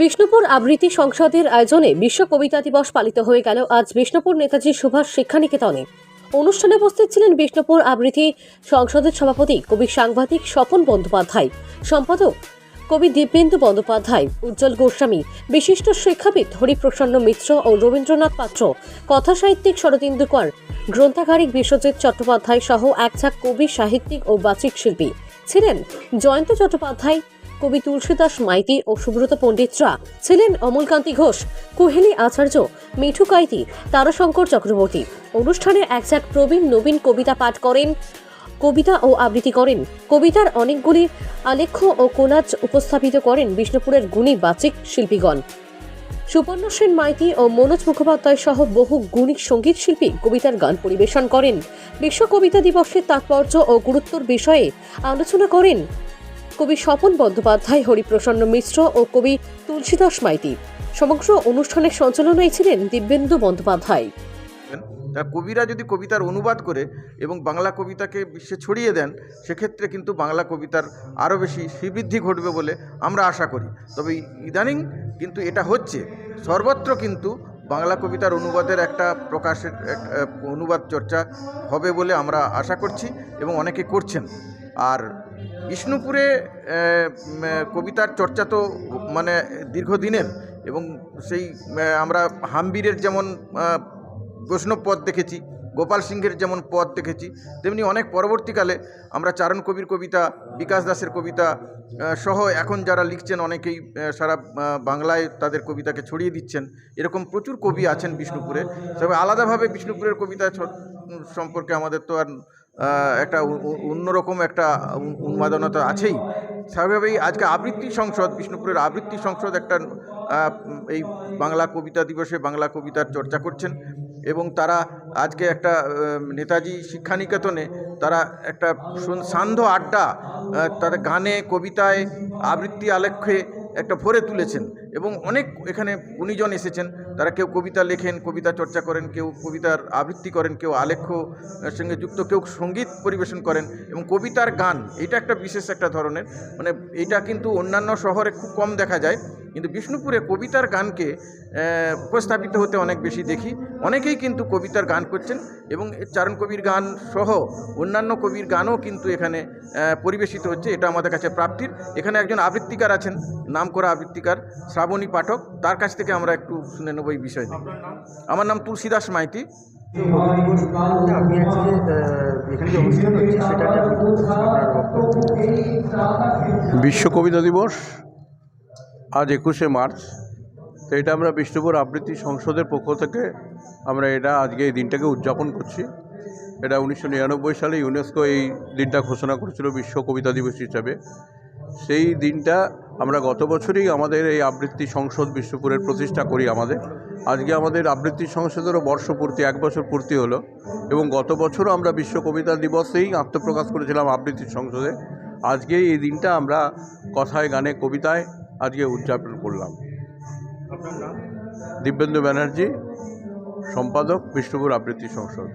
বিষ্ণুপুর আবৃত্তি সংসদের আয়োজনে বিশ্ব কবিতা দিবস পালিত হয়ে গেল আজ বিষ্ণুপুর নেতাজি সুভাষ শিক্ষানিকেতনে। অনুষ্ঠানে উপস্থিত ছিলেন বিষ্ণুপুর আবৃত্তি সংসদের সভাপতি কবি সাংবাদিক স্বপন বন্দ্যোপাধ্যায়, সম্পাদক কবি দিব্যেন্দু বন্দ্যোপাধ্যায়, উজ্জ্বল গোস্বামী, বিশিষ্ট শিক্ষাবিদ হরিপ্রসন্ন মিত্র ও রবীন্দ্রনাথ পাত্র কথা সাহিত্যিক শরদিন্দু কর গ্রন্থাগারিক বিশ্বজিৎ চট্টোপাধ্যায় সহ একঝাঁক কবি, সাহিত্যিক ও বাচিক শিল্পী। ছিলেন জয়ন্ত চট্টোপাধ্যায় কবি তুলসীদাস মাইতি ও সুব্রত পণ্ডিতরা ছিলেন অমলকান্তি ঘোষ, কুহেলি আচার্য, মিঠু কাইতি, তারাশঙ্কর চক্রবর্তী। অনুষ্ঠানে এক একঝাক প্রবীণ নবীন কবিতা পাঠ করেন, কবিতা ও আবৃত্তি করেন। কবিতার অনেকগুলি আলেখ্য ও কোলাজ উপস্থাপিত করেন বিষ্ণুপুরের গুণী বাচিক শিল্পীগণ। সুপর্ণ সেন মাইতি ও মনোজ মুখোপাধ্যায় সহ বহু গুণী সংগীত শিল্পী কবিতার গান পরিবেশন করেন। বিশ্ব কবিতা দিবসের তাৎপর্য ও গুরুত্বর বিষয়ে আলোচনা করেন কবি স্বপন বন্দ্যোপাধ্যায়, হরিপ্রসন্ন মিশ্র ও কবি তুলসীদাস মাইতি। সমগ্র অনুষ্ঠানের সঞ্চালনায় ছিলেন দিব্যেন্দু বন্দ্যোপাধ্যায়। কবিরা যদি কবিতার অনুবাদ করে এবং বাংলা কবিতাকে বিশ্বে ছড়িয়ে দেন, সেক্ষেত্রে কিন্তু বাংলা কবিতার আরও বেশি শ্রীবৃদ্ধি ঘটবে বলে আমরা আশা করি। তবে ইদানিং কিন্তু এটা হচ্ছে। সর্বত্র কিন্তু বাংলা কবিতার অনুবাদের একটা প্রকাশের অনুবাদ চর্চা হবে বলে আমরা আশা করছি এবং অনেকে করছেন। আর বিষ্ণুপুরে কবিতার চর্চা তো মানে দীর্ঘদিনের এবং সেই আমরা হাম্বিরের যেমন বৈষ্ণব পদ দেখেছি, গোপাল সিংহের যেমন পদ দেখেছি, তেমনি অনেক পরবর্তীকালে আমরা চারণ কবির কবিতা, বিকাশ দাসের কবিতা সহ এখন যারা লিখছেন অনেকেই সারা বাংলায় তাদের কবিতাকে ছড়িয়ে দিচ্ছেন। এরকম প্রচুর কবি আছেন বিষ্ণুপুরে। তবে আলাদাভাবে বিষ্ণুপুরের কবিতা সম্পর্কে আমাদের তো আর একটা অন্যরকম একটা উন- উন্মাদনা তো আছেই। স্বাভাবিকভাবেই আজকে আবৃত্তি সংসদ, বিষ্ণুপুরের আবৃত্তি সংসদ একটা এই বাংলা কবিতা দিবসে বাংলা কবিতার চর্চা করছেন এবং তারা আজকে একটা নেতাজি শিক্ষানিকেতনে তারা একটা সান্ধ্য আড্ডা তাদের গানে, কবিতায় আবৃত্তি আলেখ্যে একটা ভরে তুলেছেন এবং অনেক এখানে গুণীজন এসেছেন। তারা কেউ কবিতা লেখেন, কবিতা চর্চা করেন, কেউ কবিতার আবৃত্তি করেন, কেউ আলেখ্য সঙ্গে যুক্ত, কেউ সংগীত পরিবেশন করেন এবং কবিতার গান এটা একটা বিশেষ একটা ধরনের। মানে এটা কিন্তু অন্যান্য শহরে খুব কম দেখা যায়। কিন্তু বিষ্ণুপুরে কবিতার গানকে উপস্থাপিত হতে অনেক বেশি দেখি। অনেকেই কিন্তু কবিতার গান করছেন এবং চারণ কবির গান সহ অন্যান্য কবির গানও কিন্তু এখানে পরিবেশিত হচ্ছে। এটা আমাদের কাছে প্রাপ্তির। এখানে একজন আবৃত্তিকার আছেন নাম করা আবৃত্তিকার শ্রাবণী পাঠক। তার কাছ থেকে আমরা একটু শুনে নেব এই বিষয় আমার নাম তুলসীদাস মাইতি। আপনি আজকে এখানে যে অনুষ্ঠান হচ্ছে বিশ্ব কবিতা দিবস। আজ একুশে মার্চ, তো এটা আমরা বিষ্ণুপুর আবৃত্তি সংসদের পক্ষ থেকে আমরা এটা আজকে এই দিনটাকে উদযাপন করছি। এটা উনিশশো নিরানব্বই সালে ইউনেস্কো এই দিনটা ঘোষণা করেছিল বিশ্ব কবিতা দিবস হিসাবে। সেই দিনটা আমরা গত বছরই আমাদের এই আবৃত্তি সংসদ বিষ্ণুপুরের প্রতিষ্ঠা করি আমাদের। আজকে আমাদের আবৃত্তি সংসদেরও বর্ষপূর্তি, এক বছর পূর্তি হলো এবং গত বছরও আমরা বিশ্ব কবিতা দিবসেই আত্মপ্রকাশ করেছিলাম আবৃত্তি সংসদে। আজকে এই দিনটা আমরা কথায় গানে, কবিতায় আজকে উদযাপন করলাম। দিব্যেন্দু ব্যানার্জি সম্পাদক বিষ্ণুপুর আবৃত্তি সংসদ।